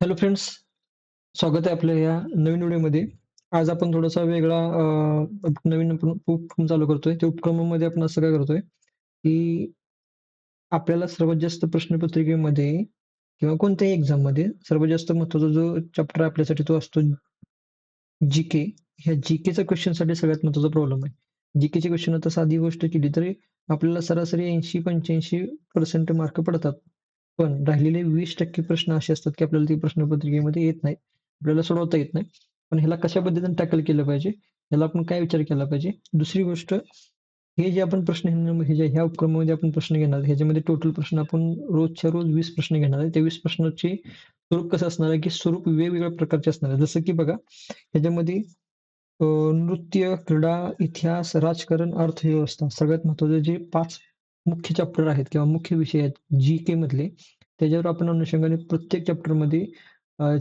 Hello friends स्वागत आहे आपल्या या नवीन व्हिडिओमध्ये. आज आपण थोडासा वेगळा नवीन उपक्रम चालू करतोय. त्या उपक्रमामध्ये आपण असं काय करतोय की आपल्याला सर्वात जास्त प्रश्नपत्रिकेमध्ये किंवा कोणत्याही एक्झाममध्ये सर्वात जास्त महत्त्वाचा जो चॅप्टर आपल्यासाठी तो असतो जी के ह्या जी केचा क्वेश्चनसाठी सगळ्यात महत्त्वाचा प्रॉब्लेम आहे. जी केची क्वेश्चन आता साधी गोष्ट केली तरी आपल्याला सरासरी ऐंशी पंच्याऐंशी पर्सेंट मार्क पडतात. पण राहिलेले वीस टक्के प्रश्न असे असतात की आपल्याला ते प्रश्नपत्रिकेमध्ये येत नाही. आपल्याला सोडवता येत नाही. पण ह्याला कशा पद्धतीने टॅकल केलं पाहिजे? ह्याला आपण काय विचार केला पाहिजे? दुसरी गोष्ट हे जे आपण प्रश्न हे जे ह्या उपक्रमामध्ये आपण प्रश्न घेणार ह्याच्यामध्ये टोटल प्रश्न आपण रोजच्या रोज वीस प्रश्न घेणार आहे. त्या वीस प्रश्नाचे स्वरूप कसं असणार आहे की स्वरूप वेगवेगळ्या प्रकारचे असणार आहे. जसं की बघा ह्याच्यामध्ये नृत्य क्रीडा इतिहास राजकारण अर्थव्यवस्था सगळ्यात महत्त्वाचे जे पाच मुख्य चॅप्टर आहेत किंवा मुख्य विषय आहेत जी के मधले. त्याच्यावर आपण अनुषंगाने प्रत्येक चॅप्टरमध्ये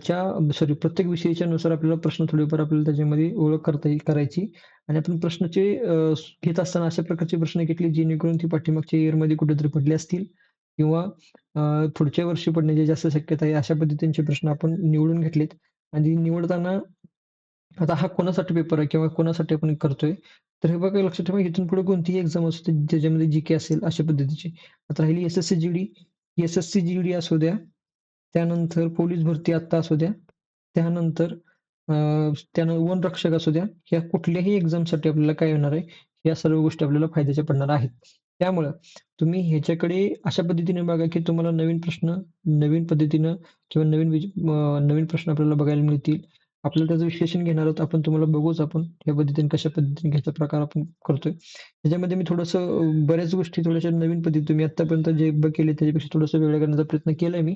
च्या सॉरी प्रत्येक विषयाच्या नुसार आपल्याला प्रश्न थोडेफार आपल्याला त्याच्यामध्ये ओळख करता येईल करायची. आणि आपण प्रश्नाचे घेत असताना अशा प्रकारचे प्रश्न घेतले जेणेकरून ती पाठीमागच्या इयरमध्ये मध्ये कुठेतरी पडले असतील. किंवा पुढच्या वर्षी पडण्याची जास्त शक्यता आहे अशा पद्धतीचे प्रश्न आपण निवडून घेतलेत. आणि निवडताना आता हा कोणासाठी पेपर आहे किंवा कोणासाठी आपण करतोय? तर हे बघा लक्षात ठेवा इथून पुढे कोणतीही एक्झाम असते ज्याच्यामध्ये जी के असेल अशा पद्धतीची. आता राहिली S S C G D S S C G D असू द्या त्यानंतर पोलीस भरती आत्ता असू द्या त्यानंतर अं, त्यानं वन रक्षक असू द्या ह्या कुठल्याही एक्झामसाठी आपल्याला काय होणार आहे? या सर्व गोष्टी आपल्याला फायद्याच्या पडणार आहेत. त्यामुळं तुम्ही ह्याच्याकडे अशा पद्धतीने बघा की तुम्हाला नवीन प्रश्न नवीन पद्धतीनं किंवा नवीन नवीन प्रश्न आपल्याला बघायला मिळतील. आपल्याला त्याचं विश्लेषण घेणार आहोत. आपण तुम्हाला बघूच आपण या पद्धतीने कशा पद्धतीने घ्यायचा प्रकार आपण करतोय. त्याच्यामध्ये मी थोडंसं बऱ्याच गोष्टी थोड्याशा नवीन पद्धती तुम्ही आतापर्यंत जे केले त्याच्यापेक्षा थोडंसं वेगळं करण्याचा प्रयत्न केलाय मी.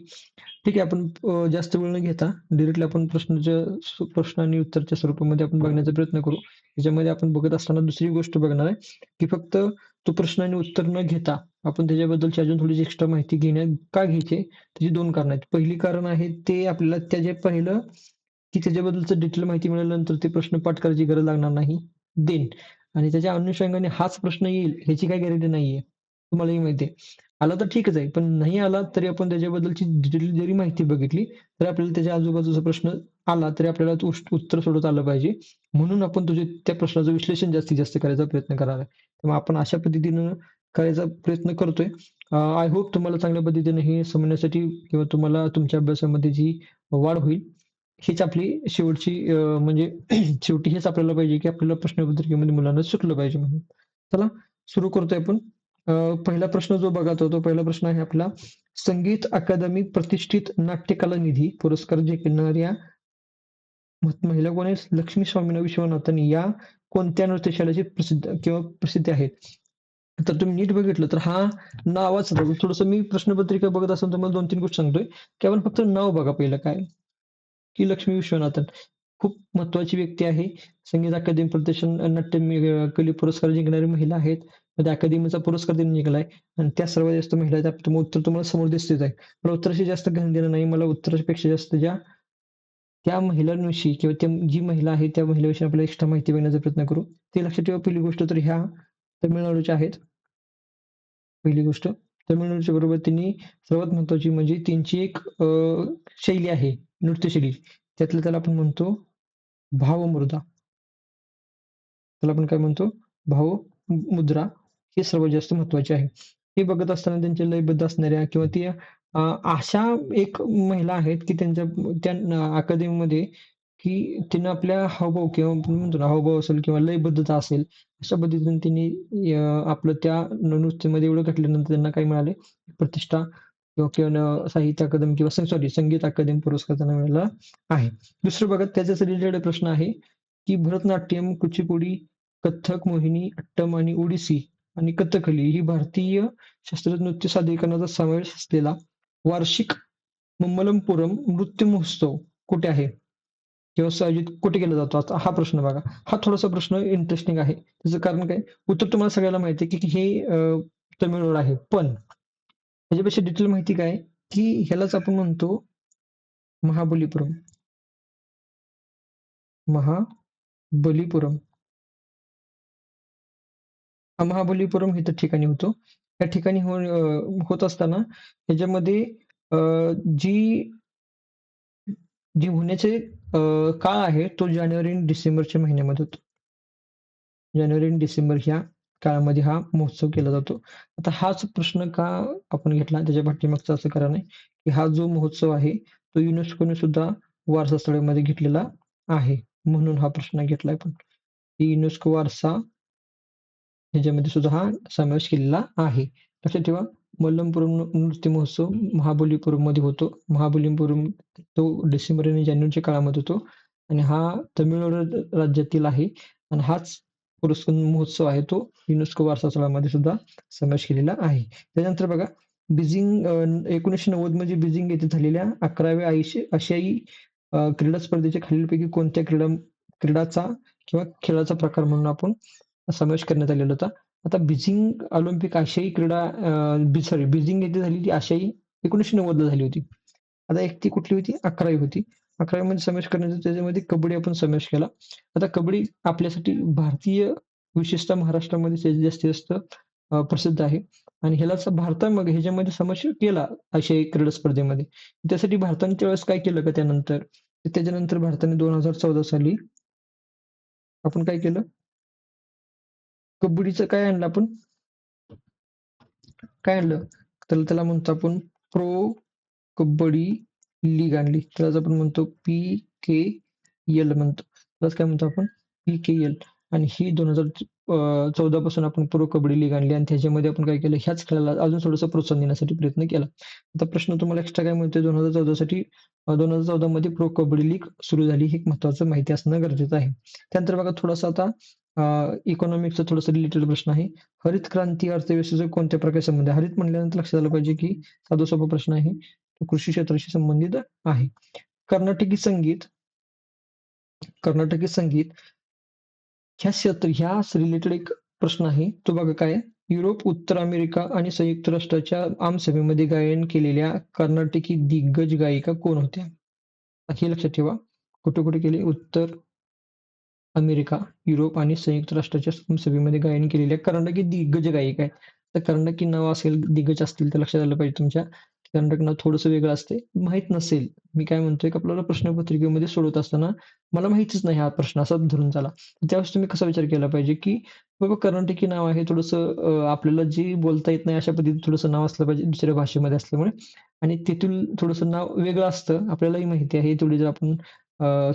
ठीक आहे आपण जास्त वेळ न घेता डिरेक्टली आपण प्रश्नाच्या प्रश्न आणि उत्तरच्या स्वरूपामध्ये आपण बघण्याचा प्रयत्न करू. त्याच्यामध्ये आपण बघत असताना दुसरी गोष्ट बघणार आहे की फक्त तो प्रश्न आणि उत्तर न घेता आपण त्याच्याबद्दलची अजून थोडीशी एक्स्ट्रा माहिती घेण्या का घ्यायची त्याची दोन कारण आहेत. पहिली कारण आहे ते आपल्याला त्या जे पहिलं की त्याच्याबद्दलचं डिटेल माहिती मिळाल्यानंतर ते प्रश्न पाठ करायची गरज लागणार नाही देन. आणि त्याच्या अनुषंगाने हाच प्रश्न येईल ह्याची काही गॅरंटी नाहीये. तुम्हालाही माहिती आहे. आला तर ठीकच आहे पण नाही आला तरी आपण त्याच्याबद्दलची डिटेल जरी माहिती बघितली तर आपल्याला त्याच्या आजूबाजूचा प्रश्न आला तरी आपल्याला उत्तर सोडत आलं पाहिजे. म्हणून आपण तुझे त्या प्रश्नाचं विश्लेषण जास्तीत जास्त करायचा प्रयत्न करणार आहे. त्यामुळे आपण अशा पद्धतीनं करायचा प्रयत्न करतोय. आय होप तुम्हाला चांगल्या पद्धतीने हे समजण्यासाठी किंवा तुम्हाला तुमच्या अभ्यासामध्ये जी वाढ होईल हीच आपली शेवटची म्हणजे शेवटी हेच आपल्याला पाहिजे की आपल्याला प्रश्नपत्रिकेमध्ये मुलांना सुटलं पाहिजे म्हणून. चला सुरू करतोय आपण. पहिला प्रश्न जो बघत तो पहिला प्रश्न आहे आपला संगीत अकादमी प्रतिष्ठित नाट्यकला निधी पुरस्कार जिंकणाऱ्या महिला कोण आहे लक्ष्मी स्वामीना विश्वनाथन या कोणत्या नृत्यशालेची प्रसिद्ध किंवा प्रसिद्धी आहेत? तर तुम्ही नीट बघितलं तर हा नावाच थोडस मी प्रश्नपत्रिका बघत असताना तुम्हाला दोन तीन गोष्टी सांगतोय. की आपण फक्त नाव बघा पहिलं काय की लक्ष्मी विश्वनाथन. खूप महत्वाची व्यक्ती आहे. संगीत अकादमी प्रदर्शन नाट्य कली पुरस्कार जिंकणारी महिला आहेत. मध्ये अकादमीचा पुरस्कार त्यांनी जिंकलाय. आणि त्या सर्वात जास्त महिला आहेत. उत्तर तुम्हाला समोर दिसतेच आहे मला उत्तराशी जास्त घेणं देणं नाही. मला उत्तरापेक्षा जास्त ज्या त्या महिलांविषयी किंवा त्या जी महिला आहे त्या महिलेविषयी आपल्याला एक्स्ट्रा माहिती मिळण्याचा प्रयत्न करू. ते लक्षात ठेवा पहिली गोष्ट तर ह्या तमिळनाडूच्या आहेत. पहिली गोष्ट. तमिळनाडूच्या बरोबर त्यांनी सर्वात महत्वाची म्हणजे त्यांची एक अं, शैली आहे. नृत्यशैली. त्यातलं त्याला आपण म्हणतो भावमुद्रा. त्याला आपण काय म्हणतो? भाव मुद्रा हे सर्वात जास्त महत्त्वाचे आहे. हे बघत असताना त्यांच्या लयबद्ध असणाऱ्या किंवा ती अशा एक महिला आहेत की त्यांच्या त्या अकादमीमध्ये की तिनं आपल्या हावभाव किंवा म्हणतो ना हावभाव असेल किंवा लयबद्धता असेल अशा पद्धतीने त्यांनी आपलं त्या नृत्यामध्ये एवढं घटल्यानंतर त्यांना काय मिळाले? प्रतिष्ठा किंवा किंवा साहित्य अकादमी किंवा सॉरी संगीत अकादमी पुरस्कार त्यांना मिळाला आहे. दुसरं बघा त्याच्याच रिलेटेड प्रश्न आहे की भरतनाट्यम कुचिपुडी कथ्थक मोहिनी अट्टम आणि ओडिसी आणि कथकली ही भारतीय शास्त्रीय नृत्य सादरीकरणाचा समावेश असलेला वार्षिक मम्मलमपुरम नृत्य महोत्सव कुठे आहे? किंवा आयोजित कुठे केला जातो? हा प्रश्न बघा. हा थोडासा प्रश्न इंटरेस्टिंग आहे. त्याचं कारण काय? उत्तर तुम्हाला सगळ्याला माहिती आहे की हे तमिळनाडू आहे. पण याच्यापेक्षा डिटेल माहिती काय? की ह्यालाच आपण म्हणतो महाबलीपुरम. महाबलीपुरम. हा महाबलीपुरम हे तर ठिकाणी होतो. त्या ठिकाणी हो होत असताना ह्याच्यामध्ये अं, जी जे होण्याचे काळ आहे तो जानेवारी आणि डिसेंबरच्या महिन्यामध्ये होतो. जानेवारी आणि डिसेंबर ह्या काळामध्ये हा महोत्सव केला जातो. आता हाच प्रश्न का आपण घेतला त्याच्या पाठीमागचं असं कारण आहे, की हा जो महोत्सव आहे तो युनेस्कोने सुद्धा वारसा स्थळामध्ये घेतलेला आहे. म्हणून हा प्रश्न घेतलाय आपण. की युनेस्को वारसा ह्याच्यामध्ये सुद्धा हा समावेश केलेला आहे. लक्षात ठेवा मल्लमपुरम नृत्य महोत्सव महाबलीपुरममध्ये होतो. महाबलीपुरम तो डिसेंबर आणि जानेवारीच्या काळामध्ये होतो आणि हा तमिळनाडू राज्यातील आहे आणि हाच पुरस्कार महोत्सव आहे तो युनेस्को वारसा स्थळामध्ये सुद्धा समावेश केलेला आहे. त्यानंतर बघा बीजिंग एकोणीसशे नव्वदमध्ये बीजिंग येथे झालेल्या 11व्या आशियाई आशियाई क्रीडा स्पर्धेच्या खालीलपैकी कोणत्या क्रीडा क्रीडाचा किंवा खेळाचा प्रकार म्हणून आपण समावेश करण्यात आलेला होता. आता बीजिंग ऑलिम्पिक आशियाई क्रीडा सॉरी बीजिंग येथे झालेली आशियाई एकोणीसशे नव्वदला झाली होती. आता एक ती कुठली होती? 11वी होती. 11वी मध्ये समावेश करण्याचा त्याच्यामध्ये कबड्डी आपण समावेश केला. आता कबड्डी आपल्यासाठी भारतीय विशेषतः महाराष्ट्रामध्ये जास्तीत जास्त प्रसिद्ध आहे आणि ह्यालाच भारतामध्ये ह्याच्यामध्ये समावेश केला आशियाई क्रीडा स्पर्धेमध्ये. त्यासाठी भारताने त्यावेळेस काय केलं का त्यानंतर? त्याच्यानंतर भारताने 2014 साली आपण काय केलं? कबड्डीचं काय आणलं आपण? काय आणलं? तर त्याला म्हणतो आपण प्रो कबड्डी लीग आणली. त्यालाच आपण म्हणतो पी-के-एल म्हणतो. त्यालाच काय म्हणतो आपण? पी-के-एल आणि ही दोन हजार चौदा पासून आपण प्रो कबड्डी लीग आणली आणि त्याच्यामध्ये आपण काय केलं? ह्याच खेळाला अजून थोडंसं प्रोत्साहन देण्यासाठी प्रयत्न केला. आता प्रश्न तुम्हाला एक्स्ट्रा काय म्हणतो दोन हजार चौदा साठी दोन हजार चौदा मध्ये प्रो कबड्डी लीग सुरू झाली. हे महत्वाचं माहिती असणं गरजेचं आहे. त्यानंतर बघा थोडासा आता अ, इकॉनॉमिक्सचा थोडासा रिलेटेड प्रश्न आहे. हरित क्रांती अर्थव्यवस्थेचा कोणत्या प्रकारे संबंध आहे? हरित म्हणल्यानंतर लक्षात आलं पाहिजे, की साधा सोपा प्रश्न आहे. कृषी क्षेत्राशी संबंधित आहे. कर्नाटकी संगीत कर्नाटकी संगीत ह्या क्षेत्र ह्या रिलेटेड एक प्रश्न आहे. तो बघा काय युरोप, उत्तर अमेरिका आणि संयुक्त राष्ट्राच्या आमसभेमध्ये गायन केलेल्या कर्नाटकी दिग्गज गायिका कोण होत्या? हे लक्षात ठेवा. कुठे-कुठे केले? उत्तर अमेरिका, युरोप आणि संयुक्त राष्ट्राच्या आमसभेमध्ये गायन केलेल्या कर्नाटकी दिग्गज गायिका आहेत. तर कर्नाटकी नाव असेल, दिग्गज असतील तर लक्षात आलं पाहिजे तुमच्या. कर्नाटक नाव थोडंसं वेगळं असते. माहीत नसेल, मी काय म्हणतोय की आपल्याला प्रश्नपत्रिकेमध्ये सोडवत असताना मला माहितीच नाही हा प्रश्न असा धरून झाला त्यावेळेस तुम्ही कसा विचार केला पाहिजे, की बाबा कर्नाटकी नाव आहे थोडंसं आपल्याला जे बोलता येत नाही अशा पद्धतीत थोडंसं नाव असलं पाहिजे दुसऱ्या भाषेमध्ये असल्यामुळे आणि तेथील थोडंसं नाव वेगळं असतं. आपल्यालाही माहिती आहे. थोडी जर आपण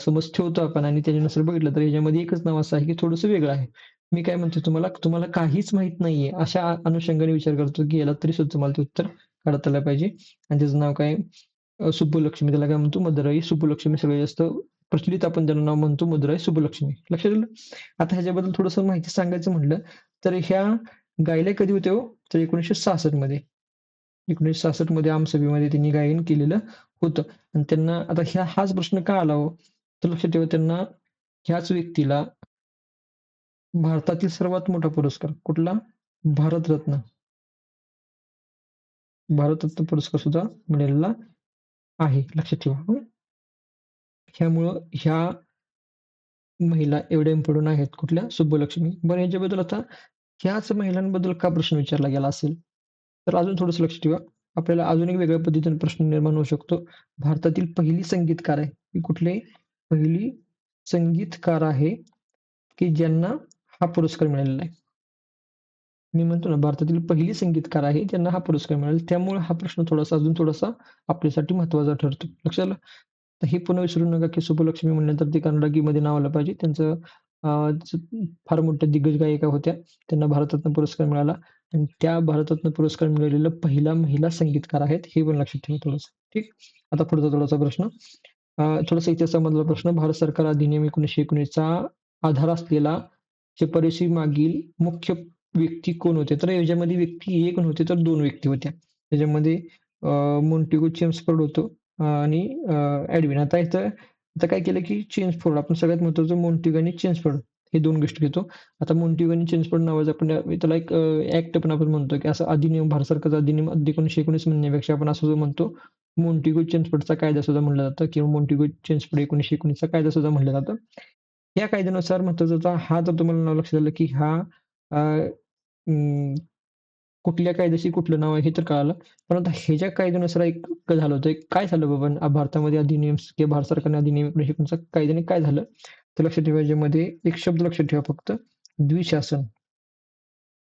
समज ठेवतो आपण आणि त्याच्यानुसार बघितलं तर ह्याच्यामध्ये एकच नाव असं आहे, की थोडंसं वेगळं आहे. मी काय म्हणतोय तुम्हाला, तुम्हाला काहीच माहीत नाहीये अशा अनुषंगाने विचार करतो, की याला तरी सुद्धा तुम्हाला ते उत्तर काढता पाहिजे आणि त्याचं नाव काय अ, सुब्बुलक्ष्मी. त्याला काय म्हणतो? मदुराई सुब्बुलक्ष्मी सगळ्यात जास्त प्रचलित आपण त्याला नाव म्हणतो मदुराई सुब्बुलक्ष्मी. लक्षात आलं? आता ह्याच्याबद्दल थोडंसं माहिती सांगायचं म्हटलं तर ह्या गायल्या कधी होत्या हो? तर 1966 मध्ये. 1966 मध्ये आमसभेमध्ये त्यांनी गायन केलेलं होतं आणि त्यांना आता ह्या हाच प्रश्न का आला हो? तर लक्षात ठेवा त्यांना ह्याच व्यक्तीला भारतातील सर्वात मोठा पुरस्कार कुठला? भारतरत्न. भारतरत्न पुरस्कार सुद्धा मिळालेला आहे. लक्षात ठेवा. ह्यामुळं ह्या महिला एवढ्या इम्पॉर्टंट आहेत. कुठल्या? सुब्बलक्ष्मी. बरं याच्याबद्दल आता ह्याच महिलांबद्दल का प्रश्न विचारला गेला असेल? तर अजून थोडंसं लक्ष ठेवा. आपल्याला अजून एक वेगळ्या पद्धतीने प्रश्न निर्माण होऊ शकतो. भारतातील पहिली संगीतकार आहे. ही कुठले पहिली संगीतकार आहे, की ज्यांना हा पुरस्कार मिळालेला आहे. मी म्हणतो ना भारतातील पहिली संगीतकार आहे ज्यांना हा पुरस्कार मिळाला. त्यामुळे हा प्रश्न थोडासा अजून थोडासा आपल्यासाठी महत्त्वाचा ठरतो. लक्षात आलं? तर हे पुन्हा विसरू नका, की सुब्बलक्ष्मी म्हणल्यानंतर ते कर्नाटकीमध्ये नाव आलं पाहिजे. त्यांचं फार मोठ्या दिग्गज गायिका होत्या. त्यांना भारतरत्न पुरस्कार मिळाला आणि त्या भारतरत्न पुरस्कार मिळालेला पहिला महिला संगीतकार आहेत. हे पण लक्षात ठेवा थोडंसं. ठीक. आता पुढचा थोडासा प्रश्न. थोडासा इतिहासामधला प्रश्न. भारत सरकार अधिनियम 1919 चा आधार असलेला शिफारशी मागील मुख्य व्यक्ती कोण होते? तर याच्यामध्ये व्यक्ती एक नव्हते तर दोन व्यक्ती होत्या. त्याच्यामध्ये अ, चेम्सफोर्ड होतो आणि ऍडविन आता इथं आता काय केलं, की चेम्सफोर्ड आपण सगळ्यात महत्वाचं मॉन्टेगो आणि चेम्सफोर्ड हे दोन गोष्टी घेतो. आता मॉन्टेगो आणि चेम्सफोर्ड नावाचं आपण त्याला एक ऍक्ट पण आपण म्हणतो, की असं अधिनियम भारत सरकारचा अधिनियम 1919 म्हणण्यापेक्षा आपण असं जो म्हणतो मॉन्टेगो चेम्सफोर्डचा कायदा सुद्धा म्हणलं जातं किंवा मॉन्टेगो चेम्सफोर्ड एकोणीशे एकोणीसचा कायदा सुद्धा म्हणला जातं. या कायद्यानुसार महत्त्वाचा हा तर तुम्हाला नाव लक्षात आलं, की हा अं, कुठल्या कायद्याशी कुठलं नाव आहे हे तर कळालं. पण आता ह्याच्या कायद्यानुसार एक झालं होतं. काय झालं बाबा भारतामध्ये अधिनियम किंवा भारत सरकारने अधिनियम 1949 कायद्याने काय झालं? तर लक्षात ठेवा याच्यामध्ये एक शब्द लक्षात ठेवा फक्त द्विशासन.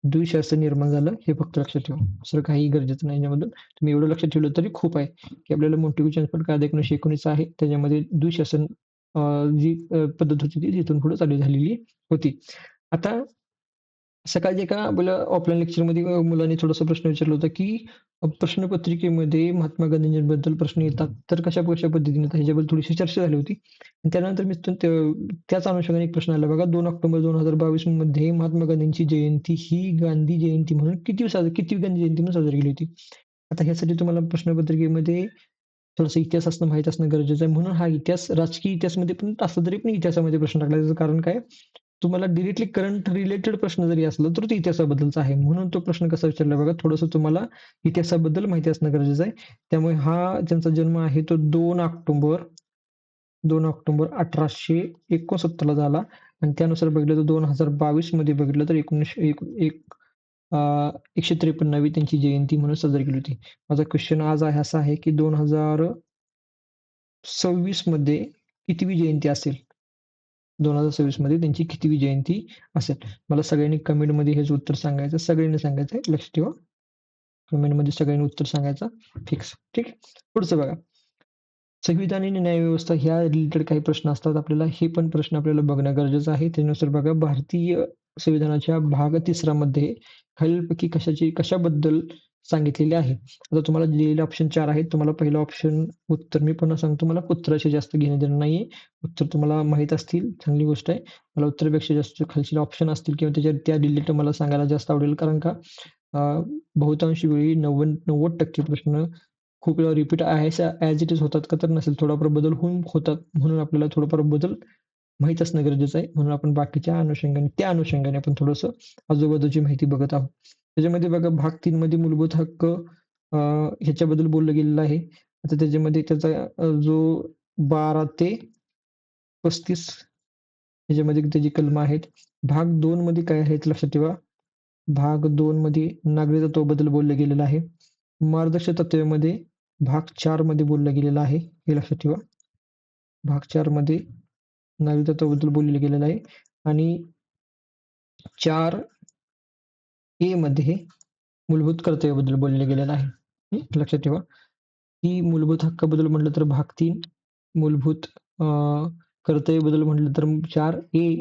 द्विशासन निर्माण झालं हे फक्त लक्षात ठेवा. दुसरं काही गरजेचं नाही याच्यामधून. तुम्ही एवढं लक्षात ठेवलं तरी खूप आहे, की आपल्याला मोंटेग्यू चॅम्बर कायदा 1919 आहे. त्याच्यामध्ये द्विशासन अ, जी अ, पद्धत होती ती तिथून पुढे चालू झालेली होती. आता सकाळी एका आपल्या ऑफलाईन लेक्चरमध्ये मध्ये मुलांनी थोडासा प्रश्न विचारला होता, की प्रश्नपत्रिकेमध्ये महात्मा गांधींबद्दल प्रश्न येतात, तर कशा-कशा पद्धतीने ह्याच्याबद्दल थोडीशी चर्चा झाली होती. त्यानंतर मी त्याच अनुषंगाने एक प्रश्न आला बघा दोन ऑक्टोबर 2022 मध्ये महात्मा गांधींची जयंती ही गांधी जयंती म्हणून किती साजरी किती गांधी जयंती म्हणून साजरी केली होती? आता ह्यासाठी तुम्हाला प्रश्नपत्रिकेमध्ये थोडासा इतिहास असणं माहीत असणं गरजेचं आहे. म्हणून हा इतिहास राजकीय इतिहासमध्ये पण असला तरी पण इतिहासामध्ये प्रश्न टाकला. त्याचं कारण काय? तुम्हाला डिरेक्टली करंट रिलेटेड प्रश्न जरी असला तर तो इतिहासाबद्दलचा आहे. म्हणून तो प्रश्न कसा विचारला बघा थोडंसं तुम्हाला इतिहासाबद्दल माहिती असणं गरजेचं आहे. त्यामुळे हा ज्यांचा जन्म आहे तो दोन ऑक्टोबर दोन ऑक्टोबर 1869 ला झाला आणि त्यानुसार बघितलं तर 2022 मध्ये बघितलं तर 1900 एक एक अ, 153वी त्यांची जयंती म्हणून साजरी केली होती. माझा क्वेश्चन आज आहे असा आहे, की 2026 मध्ये कितवी जयंती असेल? 2026 मध्ये त्यांची कितवी जयंती असेल? मला सगळ्यांनी कमेंटमध्ये हेच उत्तर सांगायचं. सगळ्यांनी सांगायचं आहे. लक्ष ठेवा. कमेंटमध्ये सगळ्यांनी उत्तर सांगायचं फिक्स. ठीक पुढचं बघा. संविधान आणि न्यायव्यवस्था ह्या रिलेटेड काही प्रश्न असतात आपल्याला. हे पण प्रश्न आपल्याला बघणं गरजेचं आहे. त्यानुसार बघा भारतीय संविधानाच्या भाग तिसरा मध्ये खालीलपैकी कशाची कशाबद्दल सांगितलेले आहे? आता तुम्हाला दिलेले ऑप्शन चार आहेत. तुम्हाला पहिलं ऑप्शन उत्तर मी पुन्हा सांगतो मला उत्तराशी जास्त घेणं-देणं नाहीये. उत्तर तुम्हाला माहीत असतील चांगली गोष्ट आहे. मला उत्तरपेक्षा जास्त खालचे ऑप्शन असतील किंवा त्याच्या त्या रिलेटेड मला सांगायला जास्त आवडेल. कारण का बहुतांश वेळी 90-90% प्रश्न खूप वेळा रिपीट आहे ॲज इट इज होतात का तर नसेल. थोडाफार बदल होऊन होतात. म्हणून आपल्याला थोडाफार बदल माहीत असणं गरजेचं आहे. म्हणून आपण बाकीच्या अनुषंगाने त्या अनुषंगाने आपण थोडंसं आजूबाजूची माहिती बघत आहोत. त्याच्यामध्ये बघा भाग तीन मध्ये मूलभूत हक्क ह्याच्याबद्दल बोललं गेलेलं आहे. आता त्याच्यामध्ये त्याचा जो 12 ते 35 ह्याच्यामध्ये त्याची कलम आहेत. भाग दोन मध्ये काय आहे लक्षात ठेवा. भाग दोन मध्ये नागरी तत्वाबद्दल बोललं गेलेलं आहे. मार्गदर्शक तत्त्वामध्ये भाग चारमध्ये बोललं गेलेलं आहे. हे लक्षात ठेवा. भाग चारमध्ये नागरी तत्वाबद्दल बोललं गेलेलं आहे आणि चार ए मध्ये मूलभूत कर्तव्याबद्दल बोललं गेलेलं आहे. लक्षात ठेवा, की मूलभूत हक्काबद्दल म्हटलं तर भाग तीन मूलभूत कर्तव्याबद्दल म्हटलं तर चार ए,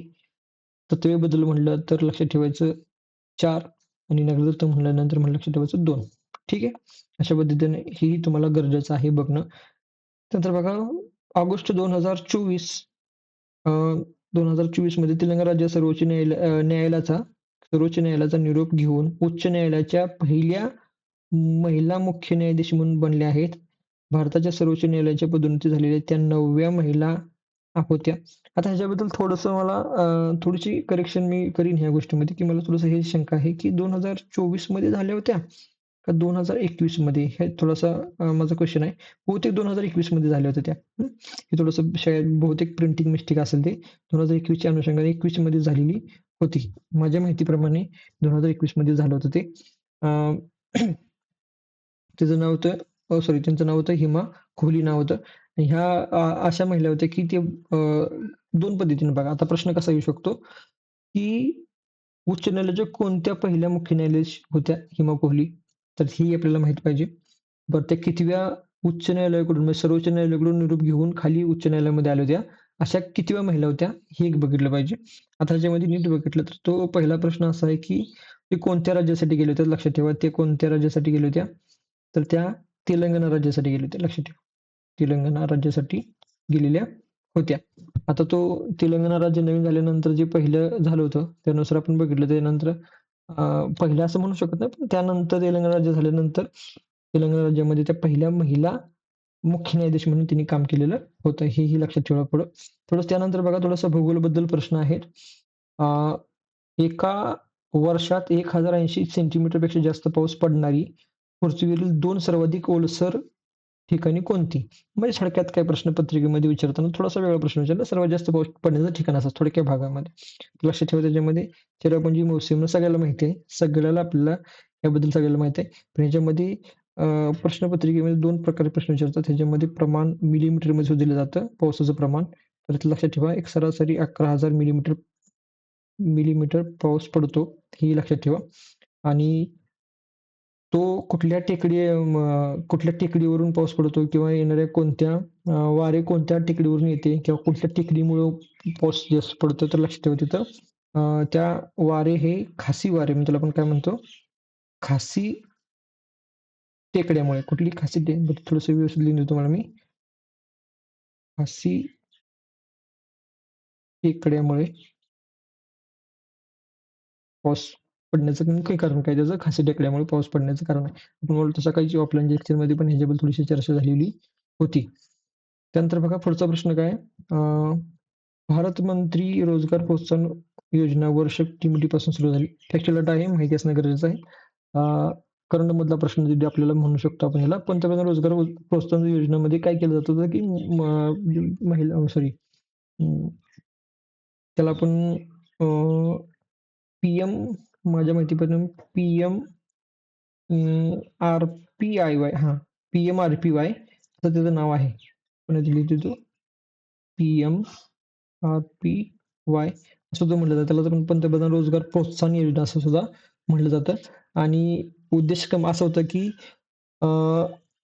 तत्वेबद्दल म्हटलं तर लक्षात ठेवायचं चार आणि नगरदत्त म्हटल्यानंतर मला लक्षात ठेवायचं दोन ठीक आहे. अशा पद्धतीने हेही तुम्हाला गरजेचं आहे बघणं. त्यानंतर बघा ऑगस्ट दोन हजार चोवीस दोन हजार चोवीसमध्ये तेलंगणा राज्य सर्वोच्च न्यायालय न्यायालयाचा सर्वोच्च न्यायालयाचा निरोप घेऊन उच्च न्यायालयाच्या पहिल्या महिला मुख्य न्यायाधीश म्हणून बनल्या आहेत. भारताच्या सर्वोच्च न्यायालयाच्या पदोन्नती झालेल्या त्या नवव्या महिला होत्या. आता ह्याच्याबद्दल थोडस मला थोडीशी करेक्शन मी करीन ह्या गोष्टीमध्ये, की मला थोडस हे शंका आहे, की 2024 मध्ये झाल्या होत्या का 2021 मध्ये? हे थोडासा माझा क्वेश्चन आहे. बहुतेक 2021 मध्ये झाल्या होत्या त्या. हे थोडस बहुतेक प्रिंटिंग मिस्टेक असेल ते. 2021 च्या अनुषंगाने 21 मध्ये झालेली होती. माझ्या माहितीप्रमाणे 2021 मध्ये झालं होतं ते. त्याचं नाव होतं सॉरी त्यांचं नाव होतं हिमा कोहली नाव होतं. ह्या अशा महिला होत्या, की ते दोन पद्धतीने बघा. आता प्रश्न कसा येऊ शकतो, की उच्च न्यायालयाच्या कोणत्या पहिल्या मुख्य न्यायाधीश होत्या हिमा कोहली? तर ही आपल्याला माहीत पाहिजे. बरं त्या कितव्या उच्च न्यायालयाकडून म्हणजे सर्वोच्च न्यायालयाकडून निरोप घेऊन खाली उच्च न्यायालयामध्ये आल्या होत्या? अशा किती वेळा महिला होत्या? हे एक बघितलं पाहिजे. आता ह्याच्यामध्ये नीट बघितलं तर तो पहिला प्रश्न असा आहे, की ते कोणत्या राज्यासाठी गेले होते? लक्षात ठेवा. ते कोणत्या राज्यासाठी गेल्या होत्या? तर त्या तेलंगणा राज्यासाठी गेल्या होत्या. लक्षात ठेवा. तेलंगणा राज्यासाठी गेलेल्या होत्या. आता तो तेलंगणा राज्य नवीन झाल्यानंतर जे पहिलं झालं होतं, त्यानुसार आपण बघितलं त्यानंतर पहिलं असं म्हणू शकत नाही, पण त्यानंतर तेलंगणा राज्य झाल्यानंतर तेलंगणा राज्यामध्ये त्या पहिल्या महिला मुख्य न्यायाधीश म्हणून त्यांनी काम केलेलं होतं. हेही लक्षात ठेवा पुढं. थोडस त्यानंतर बघा थोडंसं भूगोलबद्दल प्रश्न आहेत. एका वर्षात एक हजार ऐंशी सेंटीमीटरपेक्षा जास्त पाऊस पडणारी पृथ्वीवरील दोन सर्वाधिक ओलसर ठिकाणी कोणती? म्हणजे थोडक्यात काय प्रश्नपत्रिकेमध्ये विचारताना थोडासा वेगळा प्रश्न विचारला. सर्वात जास्त पाऊस पडण्याचं ठिकाण असतात थोडक्या भागामध्ये. लक्षात ठेवा त्याच्यामध्ये चेरापुंजी मौसिम सगळ्याला माहिती आहे. सगळ्याला आपल्याला याबद्दल सगळ्याला माहिती आहे. पण याच्यामध्ये प्रश्नपत्रिकेमध्ये दोन प्रकारे प्रश्न विचारतात. त्याच्यामध्ये प्रमाण मिलीमीटरमध्ये दिलं जातं पावसाचं प्रमाण. तर लक्षात ठेवा एक सरासरी अकरा हजार मिलीमीटर मिलीमीटर पाऊस पडतो, हे लक्षात ठेवा. आणि तो कुठल्या टेकडी कुठल्या टेकडीवरून पाऊस पडतो किंवा येणाऱ्या कोणत्या वारे कोणत्या टेकडीवरून येते किंवा कुठल्या टेकडीमुळं पाऊस जास्त पडतो तर लक्षात ठेवा तिथं त्या वारे हे खासी वारे म्हणजे त्याला आपण काय म्हणतो? खासी टेकड्यामुळे. कुठली खासी टेक थोडंसं व्यवस्थित लिहून देतो तुम्हाला मी. खासी टेकड्यामुळे पाऊस पडण्याचं काही कारण काय त्याचं? खासी टेकड्यामुळे पाऊस पडण्याचं कारण आहे. आपण बोलतो सकाळची ऑफलाईन लेक्चरमध्ये पण ह्याच्याबद्दल थोडीशी चर्चा झालेली होती. त्यानंतर बघा पुढचा प्रश्न काय भारत मंत्री रोजगार प्रोत्साहन योजना वर्ष किमतीपासून सुरू झाली. फॅक्च्युअल डाटा आहे, माहिती असणं गरजेचं आहे. करंडमधला करंट मधला प्रश्न जे आपल्याला म्हणू शकतो आपण याला पंतप्रधान रोजगार प्रोत्साहन योजनेमध्ये काय केलं जात होतं, की म्हणजे महिला सॉरी त्याला आपण अ, पी-एम माझ्या माहितीपर्यंत P M R P I Y हा P M R P Y असं त्याचं नाव आहे. पुण्यात लिहितो तो. पी-एम आर-पी-वाय असं जो म्हटलं जातं. त्याला आपण पंतप्रधान रोजगार प्रोत्साहन योजना असं सुद्धा म्हटलं जातं. आणि उद्देश कम असा होता, की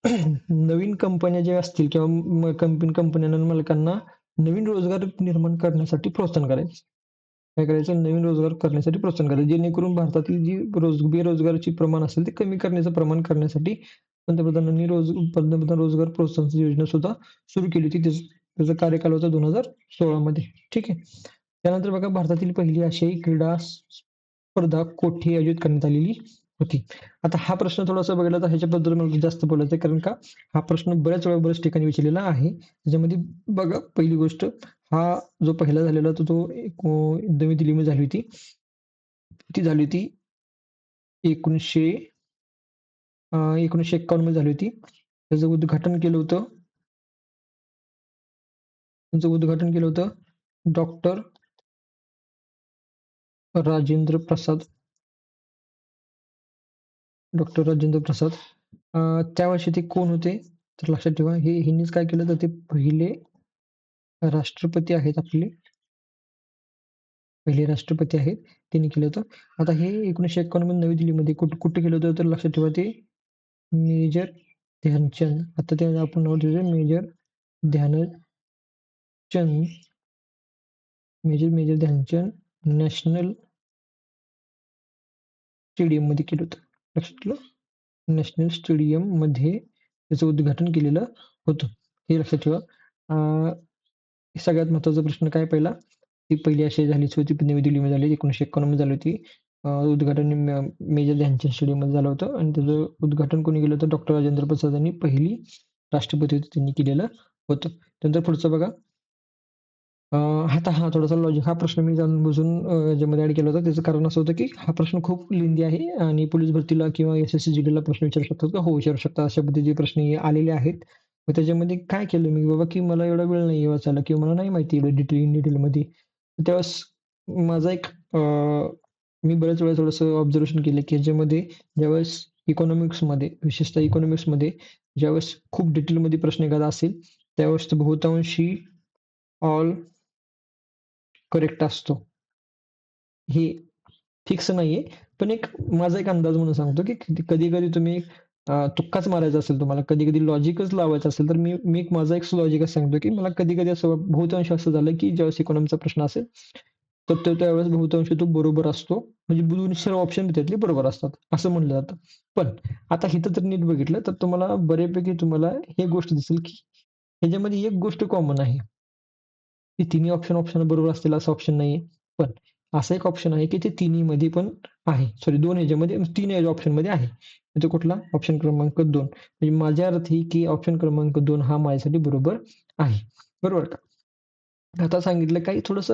नवीन कंपन्या ज्या असतील किंवा कंपनी कंपन्यांना मालकांना नवीन रोजगार निर्माण करण्यासाठी प्रोत्साहन करायचं. काय करायचं? नवीन रोजगार करण्यासाठी प्रोत्साहन करायचं. जेणेकरून भारतातील जी रोज बेरोजगाराची प्रमाण असेल ते कमी करण्याचं प्रमाण करण्यासाठी पंतप्रधानांनी रोज पंतप्रधान रोजगार प्रोत्साहन योजना सुद्धा सुरू केली होती. त्याचा कार्यकाल होता 2016 मध्ये. ठीक आहे. त्यानंतर बघा भारतातील पहिली आशियाई क्रीडा स्पर्धा कोठे आयोजित करण्यात आलेली होती. आता हा प्रश्न थोडासा बघितला तर ह्याच्याबद्दल मला जास्त बोलायचं आहे. कारण का हा प्रश्न बऱ्याच वेळा बऱ्याच ठिकाणी विचारलेला आहे. त्याच्यामध्ये बघा पहिली गोष्ट हा जो पहिला झालेला होता तो एक नवी दिल्लीमध्ये झाली होती. ती झाली होती एकोणीसशे एकोणीसशे एक्कावन्नमध्ये झाली होती. त्याचं उद्घाटन केलं होतं त्याचं उद्घाटन केलं होतं डॉक्टर राजेंद्र प्रसाद डॉक्टर राजेंद्र प्रसाद. अ, त्यावर्षी ते कोण होते? तर लक्षात ठेवा हे ह्यांनीच काय केलं तर ते पहिले राष्ट्रपती आहेत आपले. पहिले राष्ट्रपती आहेत. त्यांनी केलं होतं. आता हे 1951 मध्ये नवी दिल्लीमध्ये कुठं कुठे केलं होतं तर लक्षात ठेवा ते मेजर ध्यानचंद. आता ते आपण नाव ठेवूया major Dhyanchand major major Dhyanchand national स्टेडियममध्ये केलं होतं. नॅशनल स्टेडियम नॅशनल स्टेडियममध्ये त्याचं उद्घाटन केलेलं होतं. हे लक्षात ठेवा. सगळ्यात महत्त्वाचा प्रश्न काय पहिला? ती पहिली अशी झालीच होती. नवी दिल्लीमध्ये झाली 1951 मध्ये झाली होती. उद्घाटन मेजर ध्यानचंद स्टेडियममध्ये झालं होतं आणि त्याचं उद्घाटन कोणी केलं होतं? डॉक्टर राजेंद्र प्रसाद यांनी पहिली राष्ट्रपती होती त्यांनी केलेलं होतं. त्यानंतर पुढचं बघा. आता हा थोडासा लॉजिक हा प्रश्न मी जाणून बुजून ज्यामध्ये ॲड केला होता. त्याचं कारण असं होतं, की हा प्रश्न खूप लिंदी आहे आणि पोलीस भरतीला किंवा एस-एस-सी जीडीला प्रश्न विचारू शकतात का? हो विचारू शकतात. अशा पद्धतीचे प्रश्न हे आलेले आहेत. मग त्याच्यामध्ये काय केलं मी बाबा, की मला एवढा वेळ नाही वाचायला किंवा मला नाही माहिती एवढं डिटेल इन डिटेलमध्ये. त्यावेळेस माझा एक मी बऱ्याच वेळा थोडंसं ऑब्झर्वेशन केलं, की ह्याच्यामध्ये ज्यावेळेस इकॉनॉमिक्समध्ये विशेषतः इकॉनॉमिक्समध्ये ज्यावेळेस खूप डिटेलमध्ये प्रश्न एखादा असेल, त्यावेळेस बहुतांशी ऑल करेक्ट असतो. हे फिक्स नाहीये. पण एक माझा एक अंदाज म्हणून सांगतो, की कधी-कधी तुम्ही तुक्काच मारायचा असेल तुम्हाला, कधी-कधी लॉजिकच लावायचं असेल, तर मी मी एक माझा एक लॉजिकच सांगतो, की मला कधी-कधी असं बहुतांश असं झालं, की ज्यावेळेस इकॉनॉमीचा प्रश्न असेल, तर तो त्यावेळेस बहुतांश तो बरोबर असतो. म्हणजे दोन सर्व ऑप्शन त्यातले बरोबर असतात, असं म्हटलं जातं. पण आता हिथं जर नीट बघितलं, तर तुम्हाला बऱ्यापैकी तुम्हाला हे गोष्ट दिसेल, की ह्याच्यामध्ये एक गोष्ट कॉमन आहे. ते तिन्ही ऑप्शन ऑप्शन बरोबर असतील असं ऑप्शन नाहीये. पण असा एक ऑप्शन आहे, की ते तिन्ही मध्ये पण आहे. सॉरी दोन याच्यामध्ये तीन याच्या ऑप्शनमध्ये आहे. म्हणजे कुठला? ऑप्शन क्रमांक दोन म्हणजे माझ्या अर्थी, की ऑप्शन क्रमांक दोन हा माझ्यासाठी बरोबर आहे. बरोबर का? आता सांगितलं काही थोडस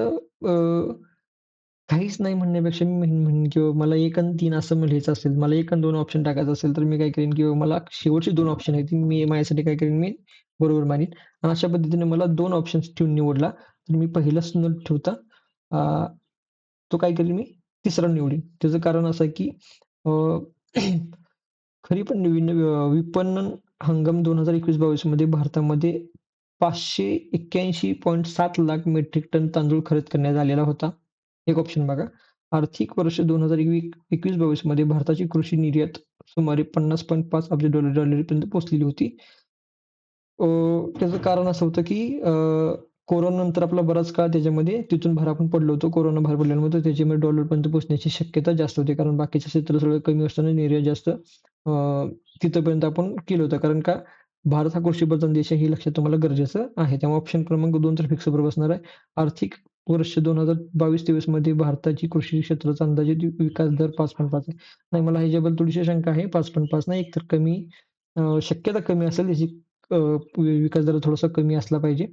काहीच नाही म्हणण्यापेक्षा मी म्हणेन किंवा मला एक आणि तीन असं लिहायचं असेल, मला एक आणि दोन ऑप्शन टाकायचं असेल, तर मी काय करेन किंवा मला शेवटचे दोन ऑप्शन आहेत, मी माझ्यासाठी काय करेन मी बरोबर मानेन आणि अशा पद्धतीने मला दोन ऑप्शन्स ठेवून निवडला, तर मी पहिलाच न ठेवता. तो काय करेल मी तिसरा निवडीन. त्याचं कारण असं आहे, की खरी पण विपणन हंगाम दोन हजार एकवीस बावीसमध्ये भारतामध्ये पाचशे एक्क्याऐंशी पॉईंट सात लाख मेट्रिक टन तांदूळ खरेदी करण्यात आलेला होता. एक ऑप्शन बघा. आर्थिक वर्ष दोन हजार एकवीस बावीसमध्ये भारताची कृषी निर्यात सुमारे पन्नास पॉईंट पाच अब्ज डॉलर डॉलरपर्यंत पोहोचलेली होती. अं, त्याचं कारण असं होतं की अं, कोरोना नंतर आपला बराच काळ त्याच्यामध्ये तिथून भार आपण पडलो होतो. कोरोना भर पडल्यामुळे त्याच्यामध्ये डॉलरपर्यंत पोहोचण्याची शक्यता जास्त होती. कारण बाकीच्या क्षेत्र सगळं कमी असताना निर्यात जास्त तिथंपर्यंत तिथपर्यंत आपण केलं होतं. कारण का? भारत हा कृषी प्रधान देश आहे हे लक्षात तुम्हाला गरजेचं आहे. त्यामुळे ऑप्शन क्रमांक दोन तर फिक्स बरोबर असणार आहे. आर्थिक वर्ष दोन हजार बावीस तेवीसमध्ये भारताची कृषी क्षेत्राचा अंदाजित विकास दर पाच पॉईंट पाच आहे. नाही मला ह्याच्याबद्दल थोडीशी शंका आहे. पाच पॉईंट पाच नाही एकतर कमी शक्यता कमी असेल त्याची विकास दर थोडासा कमी असला पाहिजे.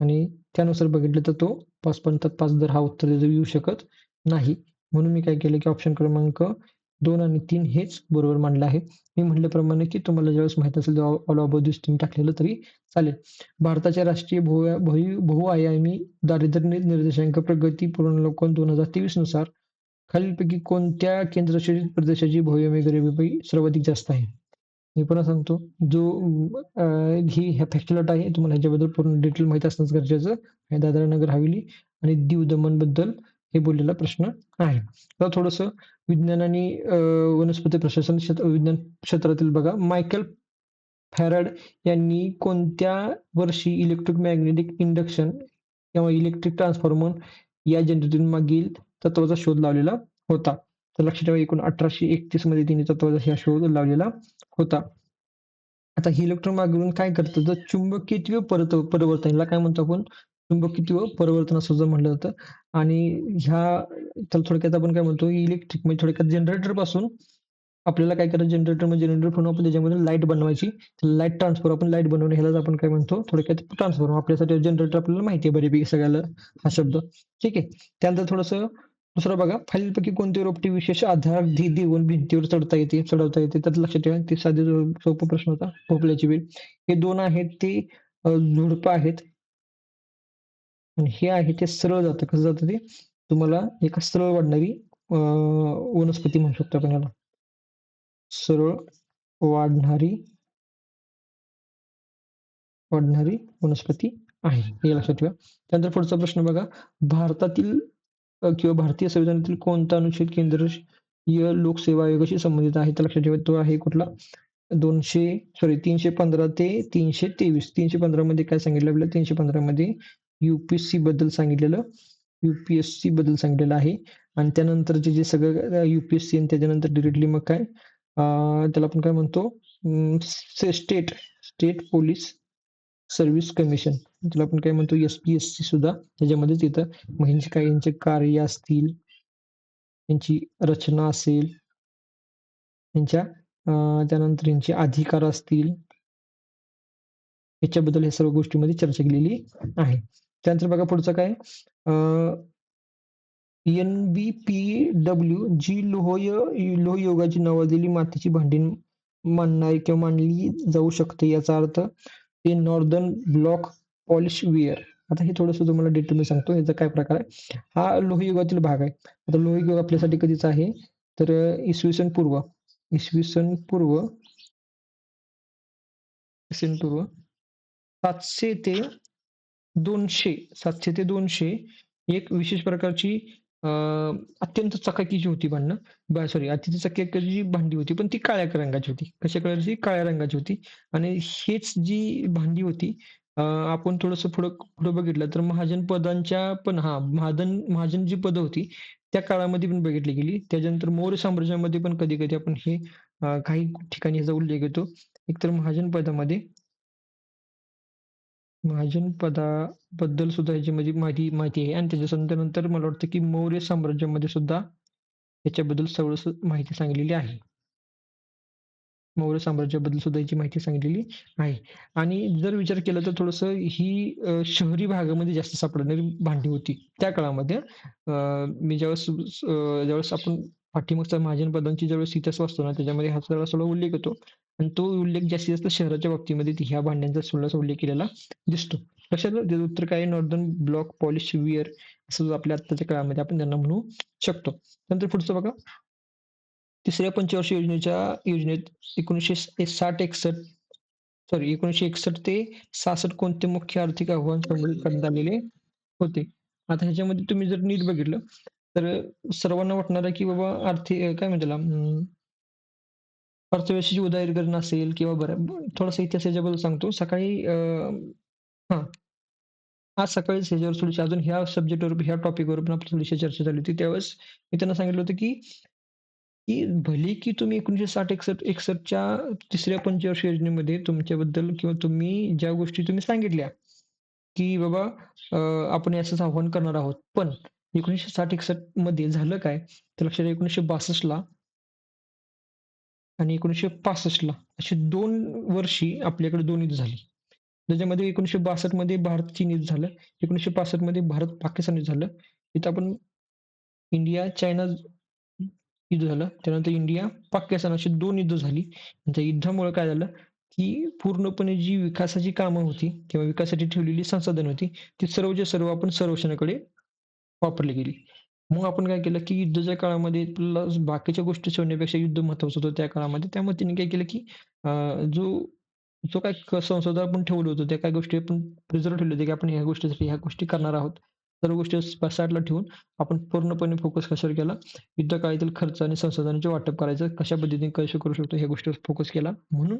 आणि त्यानुसार बघितलं तर तो पाच पॉईंट पाच दर हा उत्तर येऊ शकत नाही. म्हणून मी काय केलं की ऑप्शन क्रमांक दोन आणि तीन हेच बरोबर मांडलं आहे. मी म्हटल्याप्रमाणे की तुम्हाला ज्यावेळेस माहीत असेल ऑल ऑफ तुम्ही टाकलेलं तरी चालेल. भारताच्या राष्ट्रीय बहुआयामी दारिद्र्य निर्देशांक प्रगती पूर्वावलोकन दोन हजार तेवीसनुसार खालीलपैकी कोणत्या केंद्रशासित प्रदेशाची बहुआयामी गरिबी सर्वाधिक जास्त आहे? मी पुन्हा सांगतो जो ही ह्या आहे तुम्हाला ह्याच्याबद्दल पूर्ण डिटेल माहिती असणं गरजेचं आहे. दादरा नगर हवेली आणि दीव दमनबद्दल हे बोललेला प्रश्न आहे. तर थोडस विज्ञान आणि वनस्पती प्रशासन क्षेत्र विज्ञान क्षेत्रातील बघा. मायकल फॅरड यांनी कोणत्या वर्षी इलेक्ट्रिक मॅग्नेटिक इंडक्शन किंवा इलेक्ट्रिक ट्रान्सफॉर्मर या जनरेटर मागील तत्वाचा शोध लावलेला होता? तर लक्षात ठेवा एकूण अठराशे एकतीसमध्ये तिने तत्वाचा हा शोध लावलेला होता. आता हे इलेक्ट्रॉन काय करतं तर चुंबकीत्व परत परिवर्तन याला काय म्हणतो आपण? चुंबकीत्व परिवर्तन असं जर म्हटलं जातं. आणि ह्या तर थोडक्यात आपण काय म्हणतो इलेक्ट्रिक म्हणजे थोडक्यात जनरेटरपासून आपल्याला काय करायचं जनरेटर म्हणजे जनरेटर म्हणून आपण त्याच्यामध्ये लाइट बनवायची. लाइट ट्रान्सफर आपण लाइट बनवणे ह्यालाच आपण काय म्हणतो? थोडक्यात ट्रान्सफॉर्म आपल्यासाठी जनरेटर आपल्याला माहिती आहे बरेपैकी सगळ्याला हा शब्द. ठीक आहे. त्यानंतर थोडंसं दुसरं बघा खालीलपैकी कोणते रोपटे विशेष आधार धी देऊन भिंतीवर चढता येते चढवता येते? त्यात लक्षात ठेवा ते साधे सोपा प्रश्न होता भोपळ्याची वेळ. हे दोन आहेत ते झुडपं आहेत. हे आहे ते सरळ जातं. कसं जातं ते? तुम्हाला एका सरळ वाढणारी अं, वनस्पती म्हणू शकतो आपण याला. सरळ वाढणारी वाढणारी वनस्पती आहे. हे लक्षात ठेवा. त्यानंतर पुढचा प्रश्न बघा. भारतातील किंवा भारतीय संविधानातील कोणता अनुच्छेद केंद्रीय लोकसेवा आयोगाशी संबंधित आहे? तर लक्षात ठेवा तो आहे कुठला? दोनशे सॉरी तीनशे पंधरा ते तीनशे तेवीस. तीनशे पंधरा मध्ये काय सांगितलं आपल्याला? तीनशे पंधरा मध्ये युपीएससी बद्दल सांगितलेलं युपीएससी बद्दल सांगितलेलं आहे. आणि त्यानंतरचे जे सगळं युपीएससी आणि त्याच्यानंतर डिरेक्टली मग काय? त्याला आपण काय म्हणतो? State state police service commission त्याला आपण काय म्हणतो? एस पी एस सी सुद्धा. त्याच्यामध्येच येतं मग ह्यांची काय यांचे कार्य असतील यांची रचना असेल यांच्या त्यानंतर यांचे अधिकार असतील याच्याबद्दल या सर्व गोष्टीमध्ये चर्चा केलेली आहे. त्यानंतर बघा पुढचं काय? N B P W G लोहय लोहयोगाची नावाजलेली मातीची भांडी मानणारी किंवा मांडली जाऊ शकते याचा अर्थ ते नॉर्दर्न ब्लॉक पॉलिश वियर आता हे थोडंसं तुम्हाला डिटेल मी सांगतो याचा काय प्रकार आहे? हा लोहयुगातील भाग आहे. आता लोहयुग आपल्यासाठी कधीचा आहे? तर इसवी सन पूर्व. इसवी सन पूर्व सन पूर्व सातशे ते दोनशे सातशे ते दोनशे एक विशेष प्रकारची अ अत्यंत चकाकीची होती भांडणं. सॉरी अत्यंत चकाकीची भांडी होती पण ती काळ्या रंगाची होती. कशा कलरची? काळ्या रंगाची होती. आणि हेच जी भांडी होती आपण थोडस पुढं पुढं बघितलं तर महाजन पदांच्या पण हा महाजन महाजन जी पदं होती त्या काळामध्ये पण बघितली गेली. त्याच्यानंतर मौर्य साम्राज्यामध्ये पण कधी कधी आपण हे काही ठिकाणी याचा उल्लेख येतो. एकतर महाजन पदामध्ये महाजन पदाबद्दल सुद्धा ह्याच्यामध्ये माहिती माहिती आहे. आणि त्याच्या नंतर मला वाटतं की मौर्य साम्राज्यामध्ये सुद्धा याच्याबद्दल सगळं माहिती सांगलेली आहे. मौर्य साम्राज्याबद्दल सुद्धा याची माहिती सांगितलेली आहे. आणि जर विचार केला तर थोडस ही शहरी भागामध्ये जास्त सापडणारी भांडी होती. त्या काळामध्ये मी ज्यावेळेस ज्यावेळेस आपण पाठीमागचा महाजन पदांची ज्यावेळेस इतिहास वाचतो ना त्याच्यामध्ये हा सगळा सगळा उल्लेख होतो आणि तो उल्लेख जास्तीत जास्त शहराच्या बाबतीमध्ये ह्या भांड्यांचा थोडासा उल्लेख केलेला दिसतो. लक्षात त्याचं उत्तर काय? नॉर्दर्न ब्लॉक पॉलिश वियर असं जो आपल्या आत्ताच्या काळामध्ये आपण त्यांना म्हणू शकतो. नंतर पुढचं बघा. तिसऱ्या पंचवार्षिक योजनेच्या योजनेत एकोणीसशे साठ एकसष्ट सॉरी एकोणीसशे एकसष्ट ते सहासष्ट कोणते मुख्य आर्थिक आव्हान करण्यात आलेले होते? आता ह्याच्यामध्ये तुम्ही जर नीट बघितलं तर सर्वांना वाटणार आहे की बाबा आर्थिक काय म्हणतात अर्थव्यवस्थेची उदारीकरण असेल किंवा बरं थोडासा इतिहास याच्याबद्दल सांगतो. सकाळी अं, हा. आज सकाळीच ह्याच्यावर थोडीशी अजून ह्या सब्जेक्टवर ह्या टॉपिकवर पण आपली थोडीशी चर्चा झाली होती. त्यावेळेस मी त्यांना सांगितलं होतं की की भले की तुम्ही एकोणीसशे साठ एकसष्ट एकसष्टच्या तिसऱ्या पंचवर्ष योजनेमध्ये तुमच्याबद्दल किंवा तुम्ही ज्या गोष्टी तुम्ही सांगितल्या की बाबा आपण याचंच आव्हान करणार आहोत. पण एकोणीसशे साठ एकसष्टमध्ये झालं काय? तर लक्षात घ्या, एकोणीसशे बासष्ट ला आणि एकोणीसशे पासष्टला अशी दोन वर्षी आपल्याकडे दोन युद्ध झाली. ज्याच्यामध्ये एकोणीसशे बासष्टमध्ये भारत चीन युद्ध झालं एकोणीसशे पासष्टमध्ये भारत पाकिस्तान युद्ध झालं. इथं आपण इंडिया चायना युद्ध झालं. त्यानंतर इंडिया पाकिस्तान अशी दोन युद्ध झाली. त्या युद्धामुळे काय झालं की पूर्णपणे जी विकासाची कामं होती किंवा विकासासाठी ठेवलेली संसाधन होती ती सर्वच्या सर्व आपण संरक्षणाकडे वापरली गेली. मग आपण काय केलं की युद्धाच्या काळामध्ये आपल्याला बाकीच्या गोष्टी सोडण्यापेक्षा युद्ध महत्वाचं होतं त्या काळामध्ये. त्यामुळे त्यांनी काय केलं की जो जो काय संसद आपण ठेवलं होतं त्या काय गोष्टी आपण प्रिझर्व ठेवले होते की आपण ह्या गोष्टीसाठी ह्या गोष्टी करणार आहोत. सर्व गोष्टी साईडला ठेवून आपण पूर्णपणे फोकस कशावर केला? युद्ध काळातील खर्च आणि संसाधनाचे वाटप करायचं कशा पद्धतीने कसं करू शकतो ह्या गोष्टीवर फोकस केला. म्हणून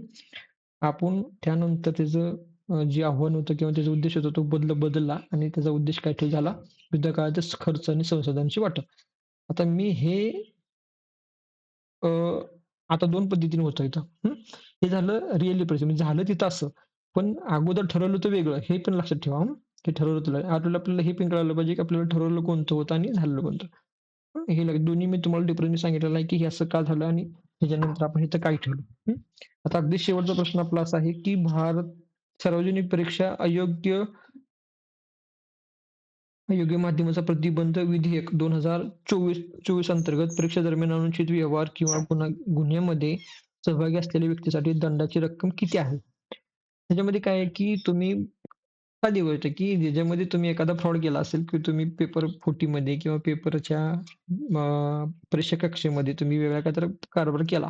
आपण त्यानंतर त्याचं जे आव्हान होतं किंवा त्याचा उद्देश होता तो बदल बदलला आणि त्याचा उद्देश काय ठेव झाला? युद्ध काळातील खर्च आणि संसाधनांची वाटप. आता मी हे आता दोन पद्धतीने होतं इथं. हे? झालं रिअली परिस्थिती म्हणजे झालं तिथं असं. पण अगोदर ठरवलं तर वेगळं. हे पण लक्षात ठेवा हे? ठरवलं तुला आपल्याला आपल्याला हे पण कळालं पाहिजे की आपल्याला ठरवलं कोणतं होतं आणि झालेलं कोणतं. हे? लग- दोन्ही मी तुम्हाला डिफरन्स सांगितलेलं आहे की हे असं का झालं आणि ह्याच्यानंतर आपण इथं काय ठेवलं? आता अगदी शेवटचा प्रश्न आपला असा आहे की भारत सार्वजनिक परीक्षा अयोग्य अयोग्य माध्यमाचा प्रतिबंध विधेयक दोन हजार चोवीस चोवीस अंतर्गत परीक्षा दरम्यान अनुचित व्यवहार किंवा गुन्हा गुन्ह्यामध्ये सहभागी असलेल्या व्यक्तीसाठी दंडाची रक्कम किती आहे? त्याच्यामध्ये काय आहे की तुम्ही साधी गोष्ट की ज्याच्यामध्ये तुम्ही एखादा फ्रॉड केला असेल की तुम्ही पेपर फुटीमध्ये किंवा पेपरच्या परीक्षा कक्षेमध्ये तुम्ही वेगळा काहीतरी कारभार केला.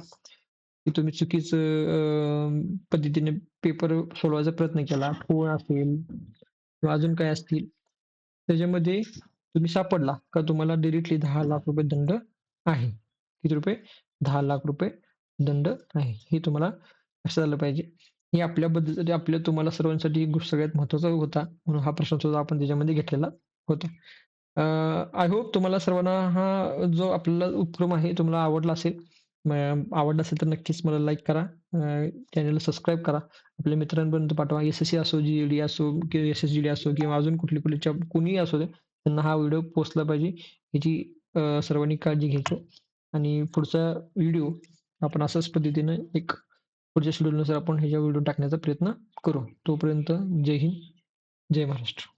की तुम्ही चुकीचं अं, पद्धतीने पेपर सोडवायचा प्रयत्न केला कोण असेल किंवा अजून काय असतील त्याच्यामध्ये तुम्ही सापडला का तुम्हाला डिरेक्टली दहा लाख रुपये दंड आहे. किती रुपये? दहा लाख रुपये दंड आहे. हे तुम्हाला लक्षात आलं पाहिजे. हे आपल्याबद्दल आपल्या तुम्हाला सर्वांसाठी गोष्ट सगळ्यात महत्त्वाचा होता म्हणून हा प्रश्न सुद्धा आपण त्याच्यामध्ये घेतलेला होता. आय होप तुम्हाला सर्वांना हा जो आपल्याला उपक्रम आहे तुम्हाला आवडला असेल आवडला असेल तर नक्कीच मला लाईक करा. चॅनलला सबस्क्राईब करा. आपल्या मित्रांपर्यंत पाठवा. एस एस सी असो जी डी असो किंवा एस एस जी डी असो किंवा अजून कुठली कुठली जॉब कोणीही असू दे त्यांना हा व्हिडिओ पोचला पाहिजे. याची सर्वांनी काळजी घ्यायचो. आणि पुढचा व्हिडिओ आपण असंच पद्धतीनं एक पुढच्या शेड्यूलनुसार आपण ह्याच्या व्हिडिओ टाकण्याचा प्रयत्न करू. तोपर्यंत जय हिंद जय महाराष्ट्र.